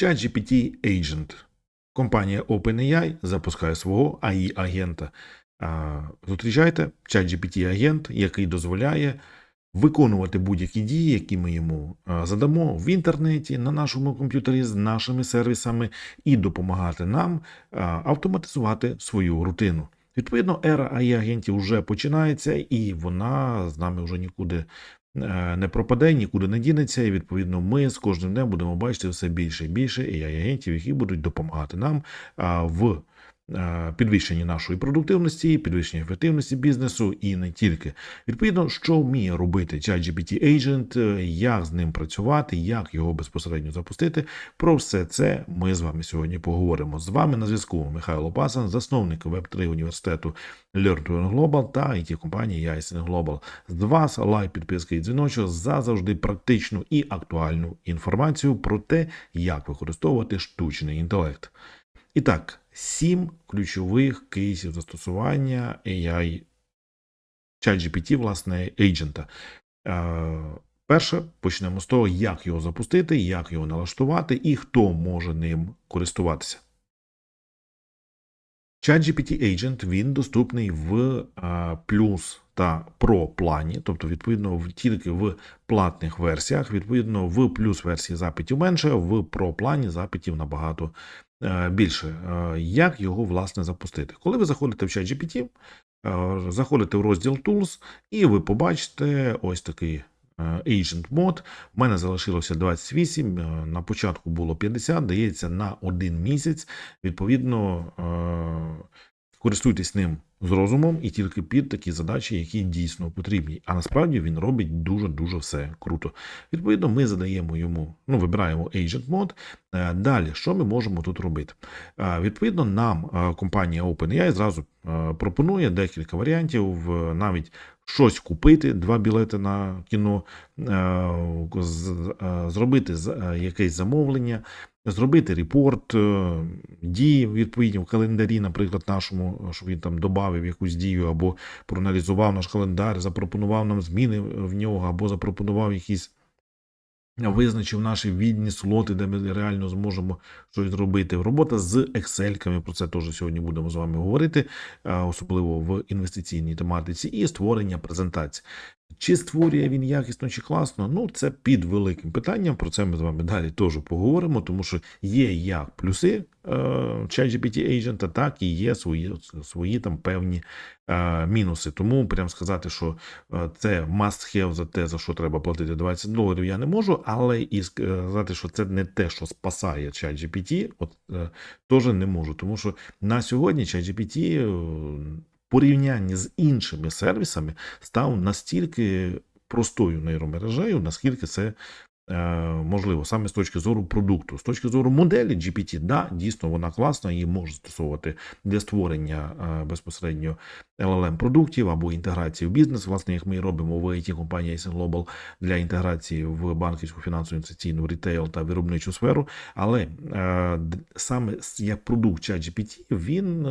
ChatGPT Agent. Компанія OpenAI запускає свого AI-агента. А, Зустрічайте ChatGPT-агент, який дозволяє виконувати будь-які дії, які ми йому задамо в інтернеті, на нашому комп'ютері з нашими сервісами, і допомагати нам автоматизувати свою рутину. Відповідно, ера AI-агентів вже починається, і вона з нами вже нікуди не пропаде, нікуди не дінеться. І відповідно, ми з кожним днем будемо бачити все більше і більше AI-агентів, які будуть допомагати нам в е, підвищенні нашої продуктивності, підвищенні ефективності бізнесу і не тільки. Відповідно, що вміє робити ChatGPT Agent, е, як з ним працювати, як його безпосередньо запустити. Про все це ми з вами сьогодні поговоримо. З вами на зв'язку Михайло Пасан, засновник Web3 університету Learn to Global та it компанії Яйсен Global. З вас лайк, підписка і дзвіночок за завжди практичну і актуальну інформацію про те, як використовувати штучний інтелект. І так, сім ключових кейсів застосування AI ChatGPT, власне, агента. Е, Перше, почнемо з того, як його запустити, як його налаштувати і хто може ним користуватися. ChatGPT Agent він доступний в а, плюс та про плані, тобто, відповідно, тільки в платних версіях, відповідно, в плюс версії запитів менше, в про плані запитів набагато е, більше. Е, як його власне запустити? Коли ви заходите в ChatGPT, GPT, заходите в розділ Tools, і ви побачите ось такий е, Agent Mode. У мене залишилося 28, е, на початку було 50, дається на один місяць. Відповідно, е, користуйтесь ним з розумом і тільки під такі задачі, які дійсно потрібні. А насправді він робить дуже-дуже все круто. Відповідно, ми задаємо йому, ну, вибираємо Agent Mode. Е, Далі, що ми можемо тут робити? Е, Відповідно, нам е, компанія OpenAI зразу пропонує декілька варіантів, навіть щось купити, два білети на кіно, зробити якесь замовлення, зробити репорт, е, дії відповідні в календарі, наприклад, нашому, щоб він там додав якусь дію, або проаналізував наш календар, запропонував нам зміни в нього, або запропонував якісь. Визначив наші відні слоти, де ми реально зможемо щось зробити. Робота з Excel-ками, про це теж сьогодні будемо з вами говорити, особливо в інвестиційній тематиці, і створення презентацій. Чи створює він якісно чи класно? Ну, це під великим питанням. Про це ми з вами далі теж поговоримо, тому що є як плюси е, ChatGPT Agent, так і є свої, свої там певні е, мінуси. Тому прям сказати, що е, це must have за те, за що треба платити 20 доларів, я не можу, але і сказати, що це не те, що спасає ChatGPT, от е, теж не можу. Тому що на сьогодні ChatGPT е, порівнянні з іншими сервісами став настільки простою нейромережею, наскільки це можливо, саме з точки зору продукту. З точки зору моделі GPT, да, дійсно вона класна, її можна застосовувати для створення е, безпосередньо LLM продуктів або інтеграції в бізнес, власне, як ми і робимо в it компанії Ascent Global для інтеграції в банківську фінансову інвестиційну рітейл та виробничу сферу. Але е, саме як продукт ChatGPT, він е,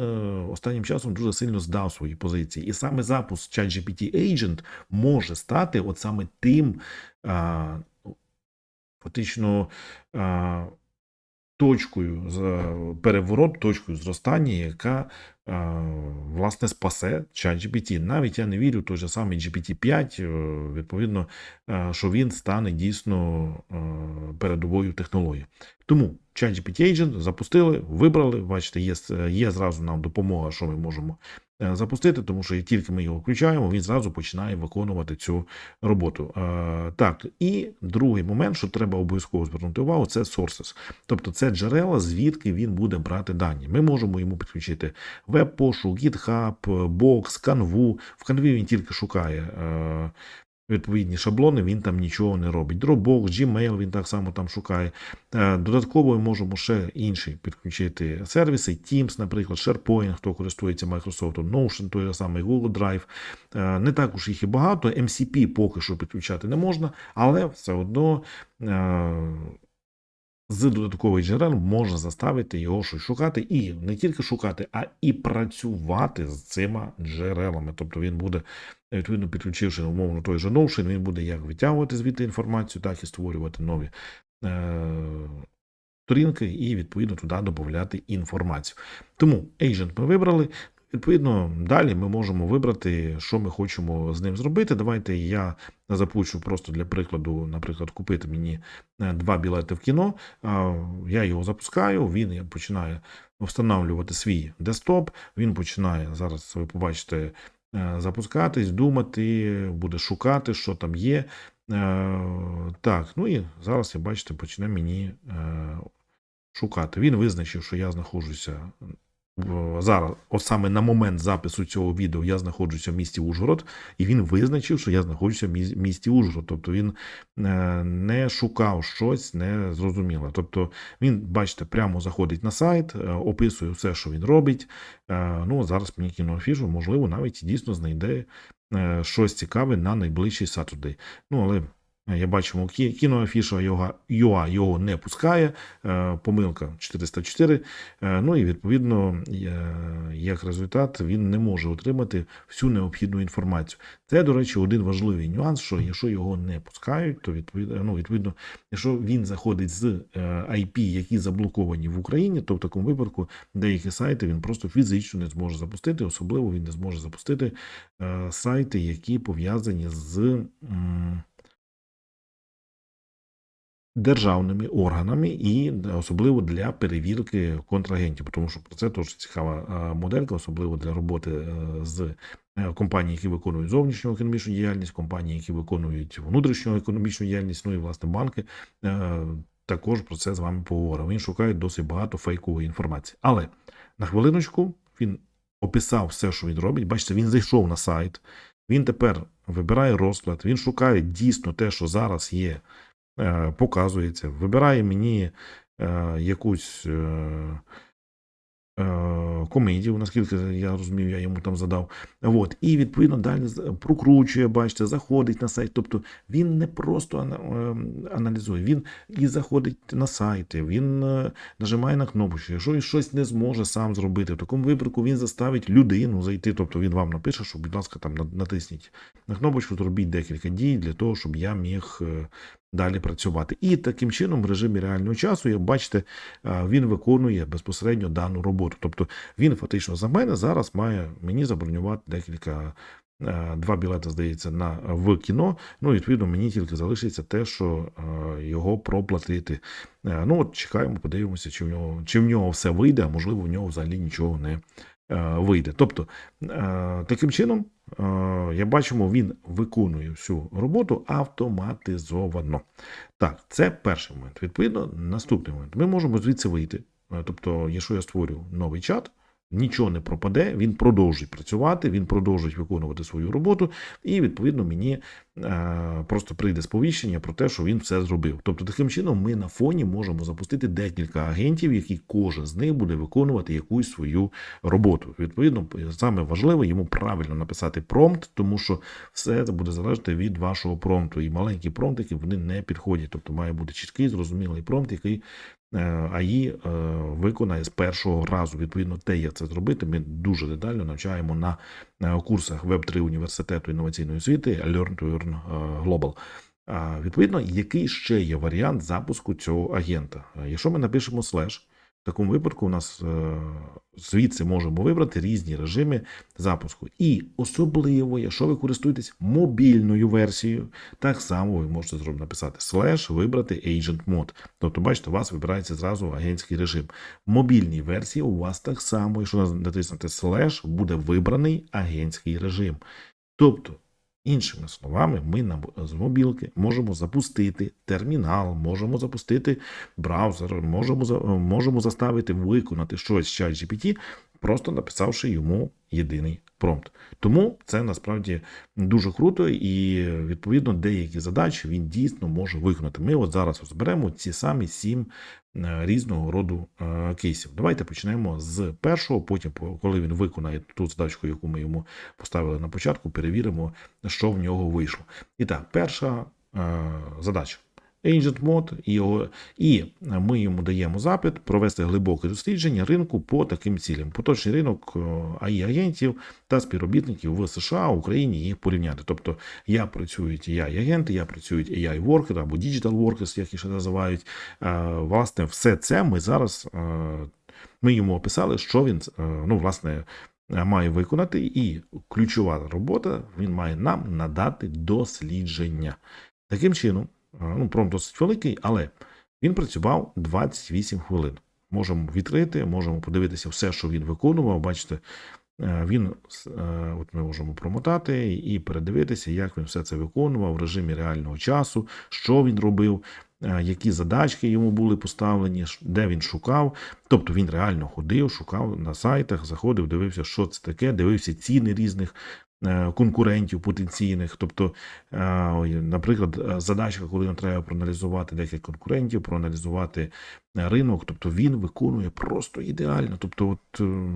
останнім часом дуже сильно здав свої позиції. І саме запуск ChatGPT Agent може стати от саме тим. Е, фактично е, точкою з переворот, точкою зростання, яка е, власне спасе ChatGPT. Навіть я не вірю в той же самий GPT-5, е, відповідно, е, що він стане дійсно е, передовою технологією. Тому ChatGPT Agent запустили, вибрали. Бачите, є, є зразу нам допомога, що ми можемо е, запустити, тому що як тільки ми його включаємо, він зразу починає виконувати цю роботу. Е, Так, і другий момент, що треба обов'язково звернути увагу, це sources. Тобто це джерела, звідки він буде брати дані. Ми можемо йому підключити веб-пошук, GitHub, Box, Canvu. В Canvu він тільки шукає е, відповідні шаблони, він там нічого не робить. Dropbox, Gmail він так само там шукає. Е, Додатково ми можемо ще інші підключити сервіси, Teams, наприклад, SharePoint, хто користується Microsoft, Notion, той самий Google Drive. Е, Не також їх і багато. MCP поки що підключати не можна, але все одно. З додаткових джерел можна заставити його щось шукати і не тільки шукати, а і працювати з цими джерелами. Тобто він буде, відповідно, підключивши умовно той же Notion, він буде як витягувати звідти інформацію, так і створювати нові е, сторінки і відповідно туди додати інформацію. Тому agent ми вибрали. Відповідно, далі ми можемо вибрати, що ми хочемо з ним зробити. Давайте я запущу просто для прикладу, наприклад, купити мені е, два білети в кіно. Я його запускаю, він починає встановлювати свій десктоп. Він починає зараз. Ви побачите е, запускатись, думати, буде шукати, що там є. Е, Так, ну і зараз я бачите, почне мені шукати. Він визначив, що я знаходжуся зараз, от саме на момент запису цього відео, я знаходжуся в місті Ужгород, і він визначив, що я знаходжуся в місті Ужгород. Тобто він е, не шукав щось незрозуміле. Тобто він, бачите, прямо заходить на сайт, е, описує все, що він робить. Е, Ну, зараз мені кіноафішу, можливо, навіть дійсно знайде е, щось цікаве на найближчий Saturday. Ну, але е, я бачимо, кі- кіноафіша його, його, його не пускає, е, помилка 404. Е, Ну і відповідно, е, як результат, він не може отримати всю необхідну інформацію. Це, до речі, один важливий нюанс, що якщо його не пускають, то відповідно, ну, відповідно, якщо він заходить з е, IP, які заблоковані в Україні, то в такому випадку деякі сайти він просто фізично не зможе запустити, особливо він не зможе запустити е, сайти, які пов'язані з. Державними органами і особливо для перевірки контрагентів, тому що про це теж цікава моделька, особливо для роботи е, з е, компаній, які виконують зовнішню економічну діяльність, компанії, які виконують внутрішню економічну діяльність, ну і власне банки. е, Також про це з вами поговоримо. Він шукає досить багато фейкової інформації. Але на хвилиночку він описав все, що він робить. Бачите, він зайшов на сайт, він тепер вибирає розклад, він шукає дійсно те, що зараз є показується, вибирає мені е, якусь е, е, комедію, наскільки я розумію, я йому там задав. От, і відповідно далі прокручує, бачите, заходить на сайт. Тобто він не просто е, аналізує, він і заходить на сайти, він е, нажимає на кнопочку. Якщо він щось не зможе сам зробити, в такому випадку він заставить людину зайти. Тобто він вам напише, що, будь ласка, там натисніть на кнопочку, зробіть декілька дій для того, щоб я міг. Далі працювати. І таким чином, в режимі реального часу, як бачите, е, він виконує безпосередньо дану роботу. Тобто він фактично за мене зараз має мені забронювати декілька. е, Два білети, здається, на в кіно. Ну, відповідно, мені тільки залишиться те, що е, його проплатити. Ну, от чекаємо, подивимося, чи в нього чи в нього все вийде, а можливо, в нього взагалі нічого не вийде. Тобто, е, таким чином, е, я бачимо, він виконує всю роботу автоматизовано. Так, це перший момент. Відповідно, наступний момент. Ми можемо звідси вийти. Е, Тобто, якщо я створю новий чат, нічого не пропаде, він продовжить працювати, він продовжить виконувати свою роботу, і відповідно мені е, просто прийде сповіщення про те, що він все зробив. Тобто, таким чином, ми на фоні можемо запустити декілька агентів, які кожен з них буде виконувати якусь свою роботу. Відповідно, саме важливо йому правильно написати промпт, тому що все це буде залежати від вашого промпту. І маленькі промптики вони не підходять. Тобто має бути чіткий, зрозумілий промпт, який АІ е, виконає з першого разу. Відповідно, те, як це зробити, ми дуже детально навчаємо на е, курсах Web3 університету інноваційної освіти Learn to Earn е, Global. Відповідно, який ще є варіант запуску цього агента? Е, Якщо ми напишемо слеш, в такому випадку у нас е, звідси можемо вибрати різні режими запуску. І особливо, якщо ви користуєтесь мобільною версією, так само ви можете зробити написати слеш, вибрати Agent Mode. Тобто, бачите, у вас вибирається зразу агентський режим. В мобільній версії у вас так само, якщо натиснути слеш, буде вибраний агентський режим. Тобто, іншими словами, ми з мобілки можемо запустити термінал, можемо запустити браузер, можемо, можемо заставити виконати щось з ChatGPT, просто написавши йому єдиний промпт. Тому це насправді дуже круто, і відповідно деякі задачі він дійсно може виконати. Ми от зараз розберемо ці самі сім е, різного роду е, кейсів. Давайте почнемо з першого. Потім, коли він виконає ту задачку, яку ми йому поставили на початку, перевіримо, що в нього вийшло. І так, перша е, задача. Agent Mode, його, і ми йому даємо запит провести глибоке дослідження ринку по таким цілям. Поточний ринок ai агентів та співробітників в США, Україні їх порівняти. Тобто я працюють ai агенти, я працюють ai worker або digital workers, як їх ще називають. Е, Власне, все це ми зараз е, ми йому описали, що він е, ну, власне. Має виконати, і ключова робота він має нам надати дослідження. Таким чином, е, ну, пром досить великий, але він працював 28 хвилин. Можемо відкрити, можемо подивитися все, що він виконував. Бачите, е, він е, от ми можемо промотати і передивитися, як він все це виконував в режимі реального часу, що він робив, е, які задачки йому були поставлені, де він шукав. Тобто він реально ходив, шукав на сайтах, заходив, дивився, що це таке, дивився ціни різних е, конкурентів потенційних. Тобто, е, наприклад, задача, задачка, коли нам треба проаналізувати декілька конкурентів, проаналізувати е, ринок, тобто він виконує просто ідеально. Тобто, от е,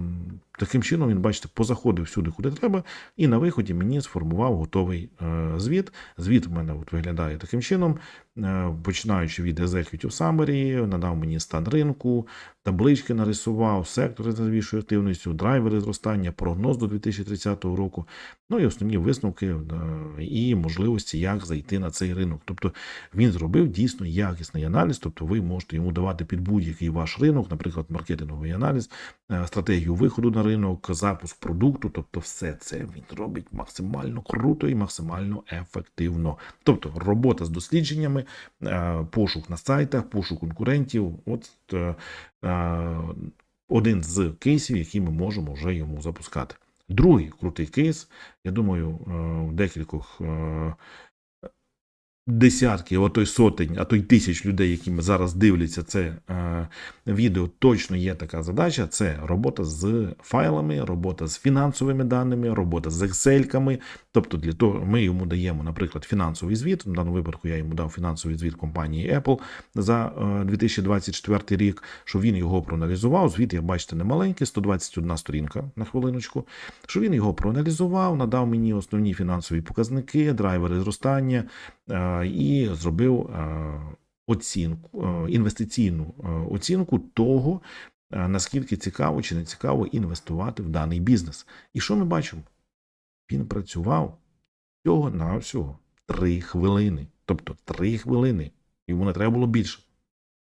таким чином він, бачите, позаходив всюди, куди треба, і на виході мені сформував готовий е, звіт. Звіт в мене от виглядає таким чином, е, починаючи від Executive Summary, надав мені стан ринку, таблички нарисував, сектори з найбільшою активністю, драйвери зростання, прогноз до 2030 року, ну і основні висновки е, і можливості, як зайти на цей ринок. Тобто він зробив дійсно якісний аналіз, тобто ви можете йому давати під будь-який ваш ринок, наприклад, маркетинговий аналіз, е, стратегію виходу на ринок, запуск продукту, тобто все це він робить максимально круто і максимально ефективно. Тобто робота з дослідженнями, е, пошук на сайтах, пошук конкурентів. От е, е, один з кейсів, які ми можемо вже йому запускати. Другий крутий кейс, я думаю, е, в декількох е, десятків, а то й сотень, а то й тисяч людей, які зараз дивляться це е, відео, точно є така задача: це робота з файлами, робота з фінансовими даними, робота з Excel-ками. Тобто, для того ми йому даємо, наприклад, фінансовий звіт. В даному випадку я йому дав фінансовий звіт компанії Apple за е, 2024 рік, що він його проаналізував. Звіт, як бачите, не маленький, 121 сторінка на хвилиночку. Що він його проаналізував, надав мені основні фінансові показники, драйвери зростання е, і зробив е, оцінку, е, інвестиційну е, оцінку того, е, наскільки цікаво чи не цікаво інвестувати в даний бізнес. І що ми бачимо? Він працював всього на всього три хвилини. Тобто три хвилини. Йому не треба було більше.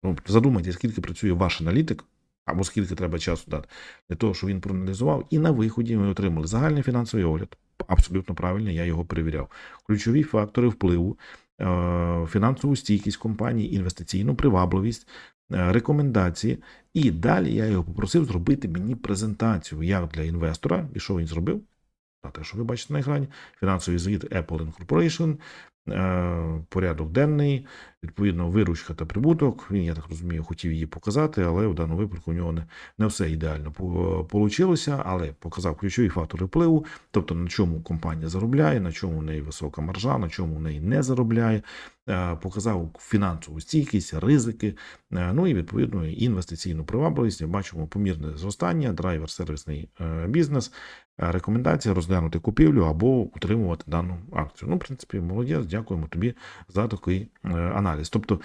Ну, задумайтесь, скільки працює ваш аналітик, або скільки треба часу дати для того, щоб він проаналізував. І на виході ми отримали загальний фінансовий огляд. Абсолютно правильно, я його перевіряв. Ключові фактори впливу, е, фінансову стійкість компанії, інвестиційну привабливість, е, рекомендації. І далі я його попросив зробити мені презентацію як для інвестора. І що він зробив? Те, що ви бачите на екрані, фінансовий звіт Apple Incorporation, порядок денний, відповідно, виручка та прибуток. Він, я так розумію, хотів її показати, але в даному випадку у нього не, не все ідеально вийшло, але показав ключові фактори впливу, тобто на чому компанія заробляє, на чому в неї висока маржа, на чому в неї не заробляє. Е, Показав фінансову стійкість, ризики, е, ну і відповідно інвестиційну привабливість. Бачимо помірне зростання, драйвер сервісний е, бізнес, е, рекомендація розглянути купівлю або утримувати дану акцію. Ну, в принципі, молодець, дякуємо тобі за такий е, аналіз. Тобто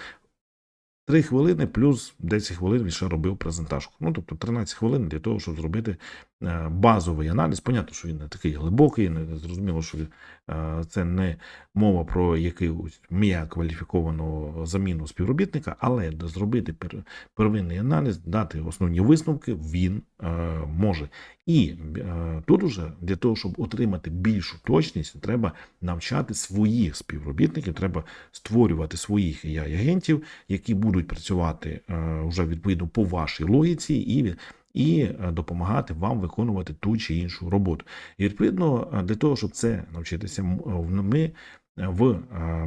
3 хвилини плюс 10 хвилин він ще робив презентажку. Ну, тобто 13 хвилин для того, щоб зробити базовий аналіз. Понятно, що він не такий глибокий, не зрозуміло, що е, це не мова про якусь м'я кваліфіковану заміну співробітника, але зробити первинний аналіз, дати основні висновки він е, може. І е, тут уже для того, щоб отримати більшу точність, треба навчати своїх співробітників, треба створювати своїх AI-агентів, які будуть працювати е, вже відповідно по вашій логіці і. І е, допомагати вам виконувати ту чи іншу роботу. І відповідно е, для того, щоб це навчитися, в- ми в е,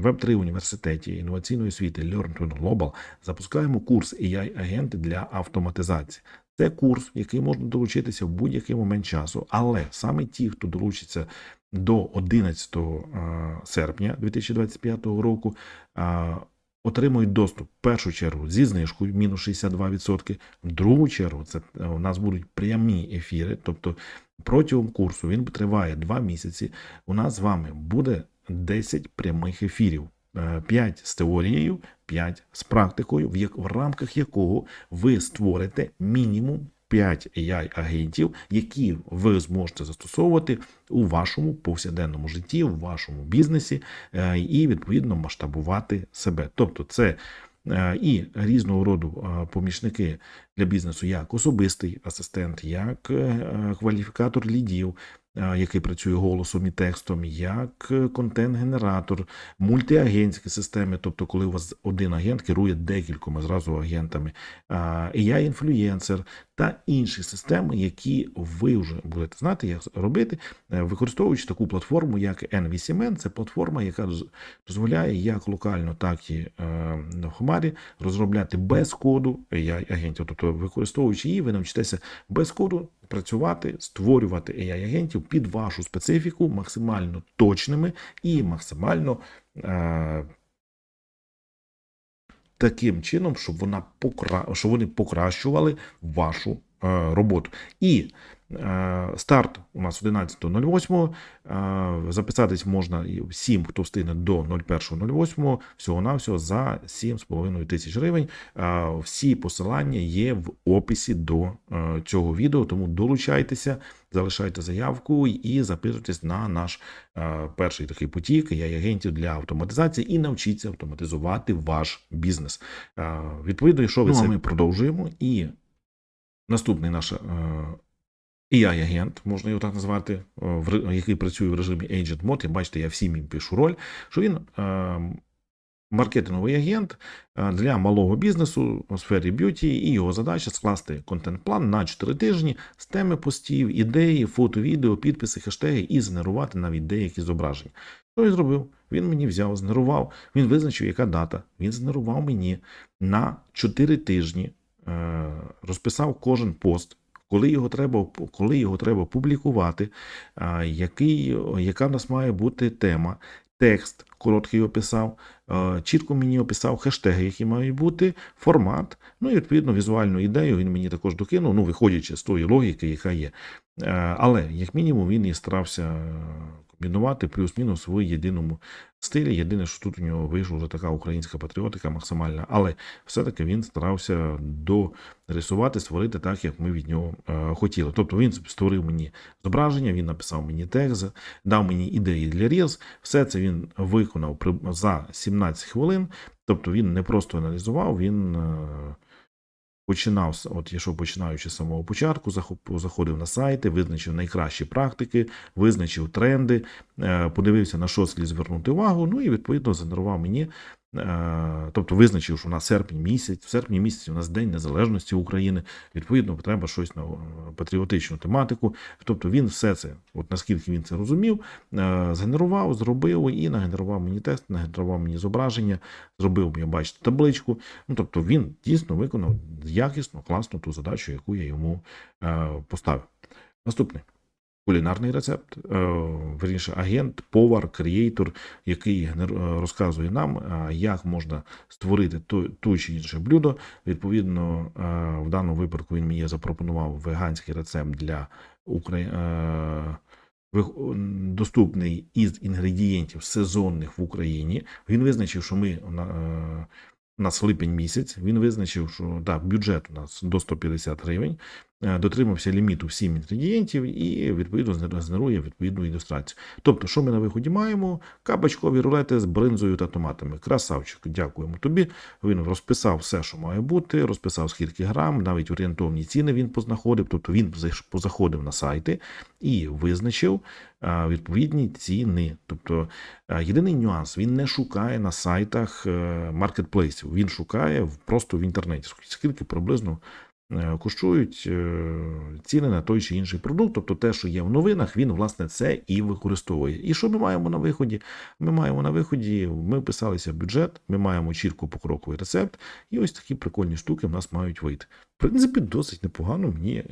Web3 університеті інноваційної освіти Learn to Global запускаємо курс AI-агенти для автоматизації. Це курс, який можна долучитися в будь-який момент часу, але саме ті, хто долучиться до 11 е, серпня 2025 року, е, отримують доступ в першу чергу зі знижкою мінус 62%, в другу чергу це е, у нас будуть прямі ефіри, тобто протягом курсу він триває 2 місяці. У нас з вами буде 10 прямих ефірів. 5 з теорією, 5 з практикою, в рамках якого ви створите мінімум 5 AI-агентів, які ви зможете застосовувати у вашому повсякденному житті, в вашому бізнесі е, і відповідно масштабувати себе. Тобто, це е, і різного роду е, помічники для бізнесу, як особистий асистент, як кваліфікатор лідів, який працює голосом і текстом, як е, контент-генератор, мультиагентські системи, тобто, коли у вас один агент керує декількома зразу агентами, а, AI-інфлюєнсер та інші системи, які ви вже будете знати, як робити, е, використовуючи таку платформу, як N8N. Це платформа, яка дозволяє як локально, так і е, в Хмарі розробляти без коду AI-агентів. Тобто, використовуючи її, ви навчитеся без коду працювати, створювати AI-агентів під вашу специфіку максимально точними і максимально е, таким чином, щоб вона покра... щоб вони покращували вашу е, роботу. І старт у нас 11.08. Е, записатись можна всім, хто встигне до 01.08, всього-навсього за 7,5 тисяч гривень. Е, всі посилання є в описі до е, цього відео, тому долучайтеся, залишайте заявку і записуйтесь на наш е, перший такий потік я агентів для автоматизації і навчіться автоматизувати ваш бізнес. Е, Відповідно, якщо ви Ну, це ми продовжуємо, і наступний наш е, AI-агент, можна його так назвати, е, який працює в режимі Agent Mode. І бачите, я всім їм пишу роль, що він е, маркетинговий агент е, для малого бізнесу у сфері б'юті, і його задача скласти контент-план на 4 тижні з теми постів, ідеї, фото, відео, підписи, хештеги і згенерувати навіть деякі зображення. Що він зробив? Він мені взяв, згенерував, він визначив, яка дата. Він згенерував мені на 4 тижні, розписав кожен пост. Коли його треба, коли його треба публікувати, який, яка в нас має бути тема, текст короткий описав, чітко мені описав хештеги, які мають бути, формат, ну і відповідно візуальну ідею він мені також докинув, ну виходячи з тої логіки, яка є. Е, Але як мінімум він і старався комбінувати плюс-мінус в єдиному стилі. Єдине, що тут у нього вийшла вже така українська патріотика максимальна, але все-таки він старався дорисувати, створити так, як ми від нього е, хотіли. Тобто він створив мені зображення, він написав мені текст, дав мені ідеї для Reels. Все це він виконав за 17 хвилин. Тобто він не просто аналізував, він. е, Починав, от якщо починаючи з самого початку, заходив на сайти, визначив найкращі практики, визначив тренди, е, подивився на що слід звернути увагу, ну і відповідно згенерував мені. Е, Тобто визначив, що у нас серпень місяць, в серпні місяці у нас День Незалежності України. Відповідно, треба щось на патріотичну тематику. Тобто він все це, от наскільки він це розумів, е, згенерував, зробив і нагенерував мені тест, нагенерував мені зображення, зробив, я бачите, табличку. Ну тобто він дійсно виконав якісно, класно ту задачу, яку я йому е, поставив. Наступний. Кулінарний рецепт, е, верніше, агент, повар, креатор, який е, розказує нам, е, як можна створити то чи інше блюдо. Відповідно, в даному випадку він мені запропонував веганський рецепт для Украї... вих- м, доступний із інгредієнтів сезонних в Україні. Він визначив, що ми у нас липень місяць. Він визначив, що да, бюджет у нас до 150 гривень. Е, Дотримався ліміту 7 інгредієнтів і відповідно згенер- згенерує відповідну ілюстрацію. Тобто, що ми на виході маємо? Кабачкові рулети з бринзою та томатами. Красавчик, дякуємо тобі. Він розписав все, що має бути, розписав скільки грам, навіть орієнтовні ціни він познаходив. Тобто він позаходив на сайти і визначив е, відповідні ціни. Тобто е, єдиний нюанс він не шукає на сайтах маркетплейсів, він шукає просто в інтернеті. Скільки приблизно е, е, ціни на той чи інший продукт. Тобто те, що є в новинах, він власне це і використовує. І що ми маємо на виході? Ми маємо на виході, ми вписалися в бюджет, ми маємо чітко покроковий рецепт, і ось такі прикольні штуки в нас мають вийти. В принципі, досить непогано. Мені,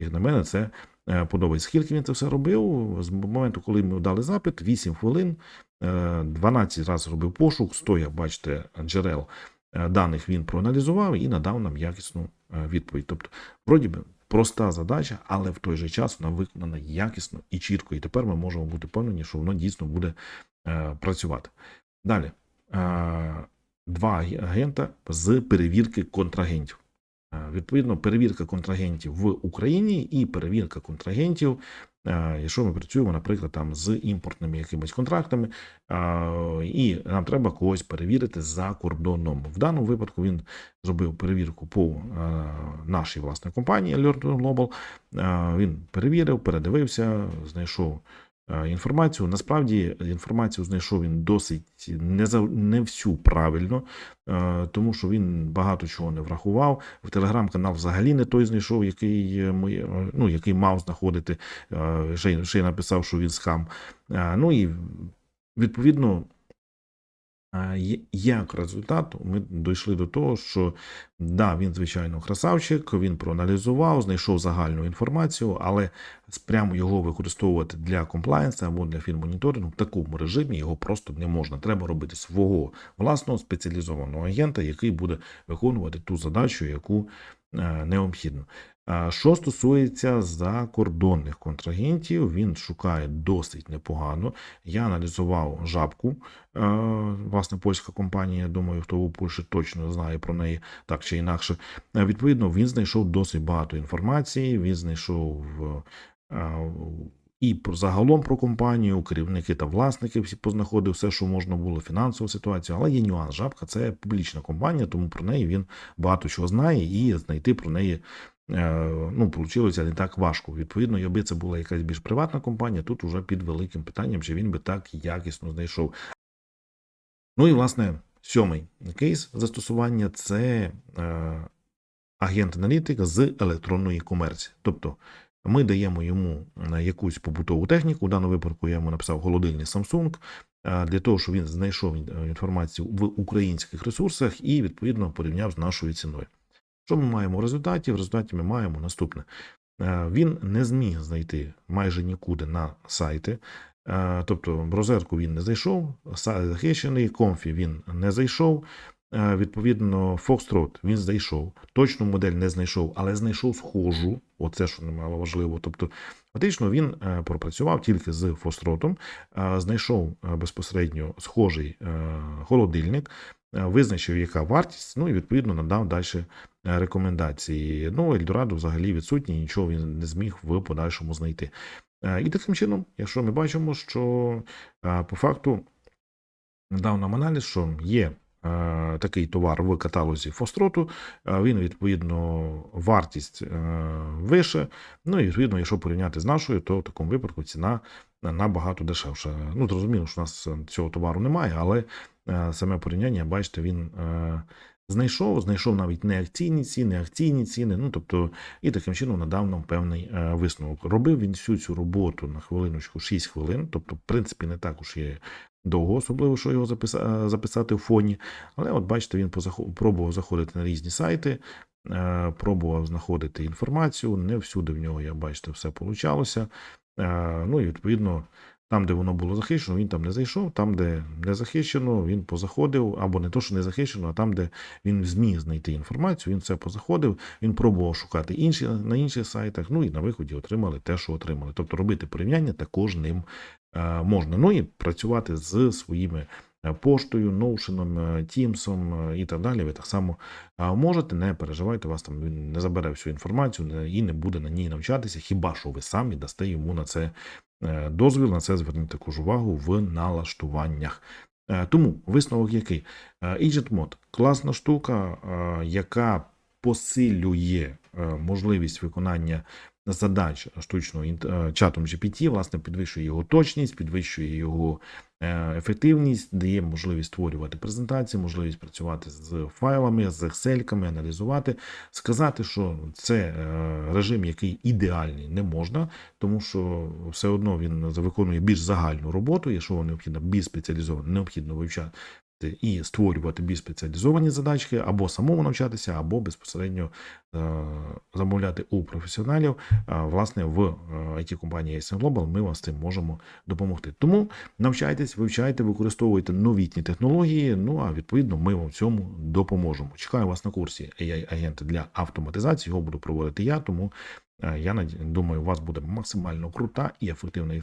як, на мене, це е, подобається. Скільки він це все робив? З моменту, коли ми дали запит, 8 хвилин, е, 12 разів робив пошук, 100, як бачите, джерел даних він проаналізував і надав нам якісну е, відповідь. Тобто, вроді би, проста задача, але в той же час вона виконана якісно і чітко. І тепер ми можемо бути впевнені, що воно дійсно буде е, працювати. Далі. Е, два агента з перевірки контрагентів. Е, Відповідно, перевірка контрагентів в Україні і перевірка контрагентів, е, якщо ми працюємо, наприклад, там з імпортними якимись контрактами, е, і нам треба когось перевірити за кордоном. В даному випадку він зробив перевірку по е, нашій власне компанії Alert Global. Е, Він перевірив, передивився, знайшов е, інформацію. Насправді інформацію знайшов він досить не за не всю правильно, е, тому що він багато чого не врахував. В телеграм-канал взагалі не той знайшов, який е, ми, е, ну, який мав знаходити. Е, Ще, й- ще й написав, що він скам. Е, Ну і відповідно. Як результат, ми дійшли до того, що да, він звичайно красавчик, він проаналізував, знайшов загальну інформацію, але прямо його використовувати для комплаєнса або для фінмоніторингу в такому режимі його просто не можна. Треба робити свого власного спеціалізованого агента, який буде виконувати ту задачу, яку необхідно. Що стосується закордонних контрагентів, він шукає досить непогано. Я аналізував жабку, е, власне, польська компанія. Я думаю, хто у Польщі точно знає про неї так чи інакше. Е, Відповідно, він знайшов досить багато інформації. Він знайшов е, і загалом про компанію, керівники та власники всі познаходив все, що можна було, фінансову ситуацію. Але є нюанс. Жабка це публічна компанія, тому про неї він багато чого знає, і знайти про неї. е, Ну, получилося не так важко. Відповідно, якби це була якась більш приватна компанія, тут уже під великим питанням, чи він би так якісно знайшов. Ну і власне, сьомий кейс застосування це е, агент-аналітик з електронної комерції. Тобто ми даємо йому якусь побутову техніку. У даному випадку я йому написав холодильник Samsung е, для того, щоб він знайшов е, інформацію в українських ресурсах і відповідно порівняв з нашою ціною. Що ми маємо в результаті? В результаті ми маємо наступне. Е, Він не зміг знайти майже нікуди на сайти. Тобто в розетку він не зайшов, сайт захищений, комфі він не зайшов. Відповідно, Foxtrot він зайшов. Точну модель не знайшов, але знайшов схожу. Оце що немало важливо. Тобто, фактично він е, пропрацював тільки з Foxtrot, е, знайшов е, безпосередньо схожий холодильник, визначив, яка вартість, ну і відповідно надав далі рекомендації. Ну, Ельдорадо взагалі відсутній, нічого він не зміг в подальшому знайти. І таким чином, якщо ми бачимо, що по факту дав нам аналіз, що є такий товар в каталозі Фостроту, е, він відповідно вартість е, вище. Ну і відповідно, якщо порівняти з нашою, то в такому випадку ціна набагато дешевша. Ну, зрозуміло, що у нас е, цього товару немає, але е, саме порівняння, бачите, він. е, Знайшов, знайшов навіть не акційні ціни, акційні ціни. Ну тобто, і таким чином надав нам певний е, висновок. Робив він всю цю роботу на хвилиночку 6 хвилин. Тобто, в принципі, не так уж є довго, особливо, що його записати в фоні. Але от бачите, він пробував заходити на різні сайти, е, пробував знаходити інформацію. Не всюди в нього, як бачите, все получалося. Е, Ну і відповідно. Там, де воно було захищено, він там не зайшов. Там, де не захищено, він позаходив, або не то, що не захищено, а там, де він зміг знайти інформацію, він все позаходив, він пробував шукати інші на інших сайтах. Ну і на виході отримали те, що отримали. Тобто робити порівняння також ним е, можна. Ну і працювати з своїми е, поштою, Notion, е, Teams е, і так далі. Ви так само е, можете. Не переживайте, вас там він не забере всю інформацію і не буде на ній навчатися. Хіба що ви самі дасте йому на це е, дозвіл, на це зверніть також увагу в налаштуваннях. Е, Тому висновок який? Е, Agent Mode – класна штука, е, яка посилює е, можливість виконання задач штучного е, чатом GPT, власне, підвищує його точність, підвищує його е, ефективність, дає можливість створювати презентації, можливість працювати з файлами, з Excel, аналізувати. Сказати, що це е, режим, який ідеальний, не можна, тому що все одно він виконує більш загальну роботу, якщо вам необхідно більш спеціалізовано, необхідно вивчати і створювати більш спеціалізовані задачки, або самому навчатися, або безпосередньо е, замовляти у професіоналів. Е, Власне, в it компанії ASN Global ми вам з цим можемо допомогти. Тому навчайтесь, вивчайте, використовуйте новітні технології. Ну а відповідно, ми вам в цьому допоможемо. Чекаю вас на курсі AI-агенти для автоматизації. Його буду проводити я, тому Е, Я наді- думаю, у вас буде максимально крута і ефективна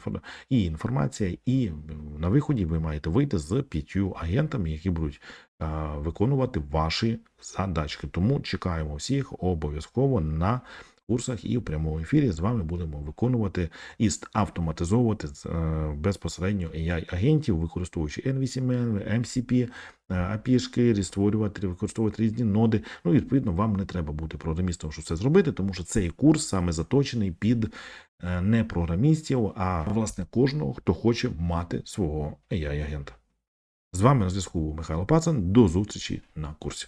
і інформація, і на виході ви маєте вийти з п'ятью агентами, які будуть е, виконувати ваші задачки. Тому чекаємо всіх обов'язково на курсах і в прямому ефірі з вами будемо виконувати і автоматизовувати е, безпосередньо AI-агентів, використовуючи NVCML, MCP, е, API-шки, створювати, використовувати різні ноди. Ну, відповідно, вам не треба бути програмістом, щоб це зробити, тому що цей курс саме заточений під е, не програмістів, а власне кожного, хто хоче мати свого AI-агента. З вами на зв'язку був Михайло Пацан. До зустрічі на курсі.